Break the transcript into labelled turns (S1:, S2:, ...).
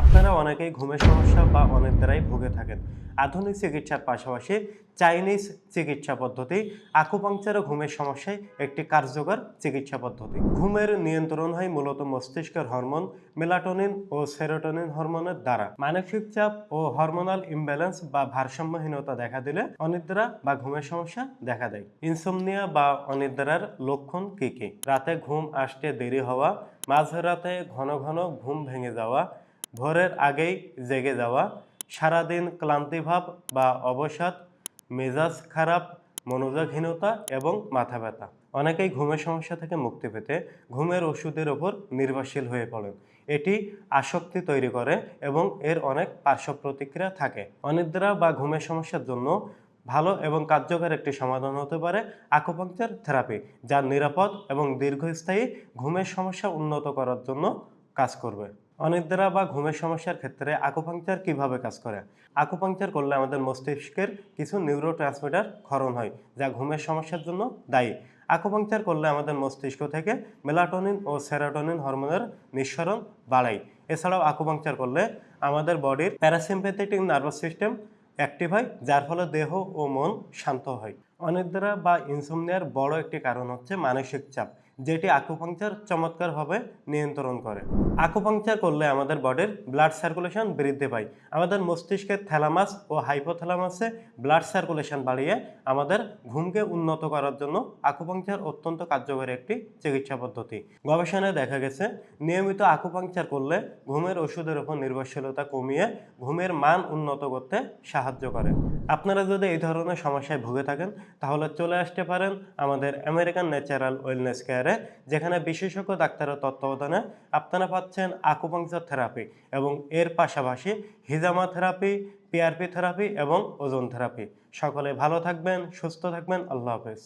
S1: আপনারা অনেকেই ঘুমের সমস্যা বা অনেকদারাই ভুগে থাকেন। আধুনিক চিকিৎসার পাশাপাশি চাইনিজ চিকিৎসা পদ্ধতি আকুপাংচার ও ঘুমের সমস্যায় একটি কার্যকর চিকিৎসা পদ্ধতি। ঘুমের নিয়ন্ত্রণ হয় মূলত মস্তিষ্কের হরমোন মেলাটোনিন ও সেরোটোনিন হরমোনের দ্বারা। মানসিক চাপ ও হরমোনাল ইমব্যালেন্স বা ভারসাম্যহীনতা দেখা দিলে অনিদ্রা বা ঘুমের সমস্যা দেখা দেয়। ইনসোমনিয়া বা অনিদ্রার লক্ষণ কী কী? রাতে ঘুম আসতে দেরি হওয়া, মাঝরাতে ঘন ঘন ঘুম ভেঙে যাওয়া ভোরের আগেই জেগে যাওয়া, সারাদিন ক্লান্তিভাব বা অবসাদ, মেজাজ খারাপ, মনোযোগহীনতা এবং মাথা ব্যথা। অনেকেই ঘুমের সমস্যা থেকে মুক্তি পেতে ঘুমের ওষুধের ওপর নির্ভরশীল হয়ে পড়েন। এটি আসক্তি তৈরি করে এবং এর অনেক পার্শ্ব প্রতিক্রিয়া থাকে। অনিদ্রা বা ঘুমের সমস্যার জন্য ভালো এবং কার্যকর একটি সমাধান হতে পারে আকুপাংচার থেরাপি, যা নিরাপদ এবং দীর্ঘস্থায়ী ঘুমের সমস্যা উন্নত করার জন্য কাজ করবে। অনিদ্রা বা ঘুমের সমস্যার ক্ষেত্রে আকুপাংচার কীভাবে কাজ করে? আকুপাংচার করলে আমাদের মস্তিষ্কের কিছু নিউরো ট্রান্সমিটার ক্ষরণ হয়, যা ঘুমের সমস্যার জন্য দায়ী। আকুপাংচার করলে আমাদের মস্তিষ্ক থেকে মেলাটোনিন ও সেরাটোনিন হরমোনের নিঃসরণ বাড়ায়। এছাড়াও আকুপাংচার করলে আমাদের বডির প্যারাসিম্পেথেটিক নার্ভাস সিস্টেম অ্যাক্টিভ হয়, যার ফলে দেহ ও মন শান্ত হয়। অনিদ্রা বা ইনসোমনিয়ার বড় একটি কারণ হচ্ছে মানসিক চাপ। যেটি আকুপাংচার চমৎকারভাবে নিয়ন্ত্রণ করে। আকুপাংচার করলে আমাদের বডির ব্লাড সার্কুলেশন বৃদ্ধি পায়। আমাদের মস্তিষ্কের থ্যালামাস ও হাইপোথ্যালামাসে ব্লাড সার্কুলেশন বাড়িয়ে আমাদের ঘুমকে উন্নত করার জন্য আকুপাংচার অত্যন্ত কার্যকরী একটি চিকিৎসা পদ্ধতি। গবেষণায় দেখা গেছে, নিয়মিত আকুপাংচার করলে ঘুমের ওষুধের উপর নির্ভরশীলতা কমিয়ে ঘুমের মান উন্নত করতে সাহায্য করে। আপনারা যদি এই ধরনের সমস্যায় ভুগে থাকেন, তাহলে চলে আসতে পারেন আমাদের আমেরিকান ন্যাচারাল ওয়েলনেস কেয়ারে যেখানে বিশেষজ্ঞ ডাক্তারের তত্ত্বাবধানে আপনারা পাচ্ছেন আকুপাংচার থেরাপি এবং এর পাশাপাশি হিজামা থেরাপি পিআরপি থেরাপি এবং ওজন থেরাপি সকলে ভালো থাকবেন, সুস্থ থাকবেন, আল্লাহ হাফেজ।